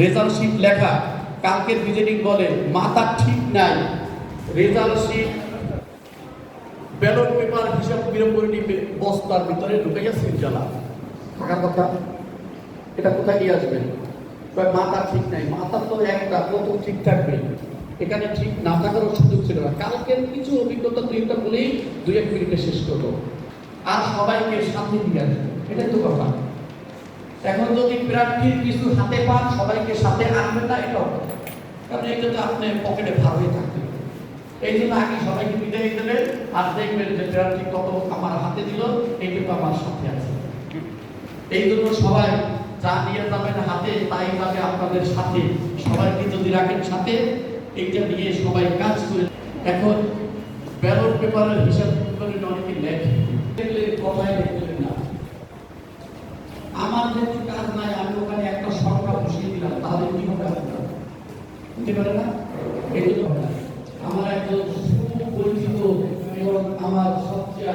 Result sheet লেখা, কালকের visiting বলে মাথা ঠিক নাই। রেজাল্ট শিট ব্যালট পেপার হিসাব বিরম্বরণী বস্তার ভিতরে ঢুকাইয়া সিলজালা থাকার কথা, এটা কোথায় নিয়ে আসবেন মাথা ঠিক নাই। মাথা তো একটা কত ঠিক থাকবে। এখানে ঠিক না থাকারও সুযোগ ছিল না। কালকের কিছু অভিজ্ঞতা দুই একটা বলেই দুই এক মিনিটে শেষ করব। আর সবাইকে সাথে নিয়ে আসবে। এটাই তো কথা। এখন যদি প্রার্থীর কিছু হাতে পান, সবাইকে সাথে আনবেন না, এটাও কারণ এটা তো আপনি পকেটে হয়ে থাকবে এই জন্য আগে সবাইকে বিদায় দেবেন আর দেখবেন যে প্রার্থী কত আমার হাতে দিল, এইটুকু আমার সাথে আছে। এই জন্য সবাই যা নিয়ে যাবেন হাতে, তাই যাবে আপনাদের সাথে। সবাইকে যদি রাখেন সাথে, এইটা নিয়ে সবাই কাজ করে। এখন ব্যালট পেপারের হিসাব করে অনেকে লেখে। কথায় যেহেতু কাজ নাই, আমি ওখানে একটা সংখ্যা বসিয়ে দিলাম, তাহলে কি হবে আপনার? বুঝতে পারে না? এই জন্য আমার একজন সুপরিচিত এবং আমার সবচেয়ে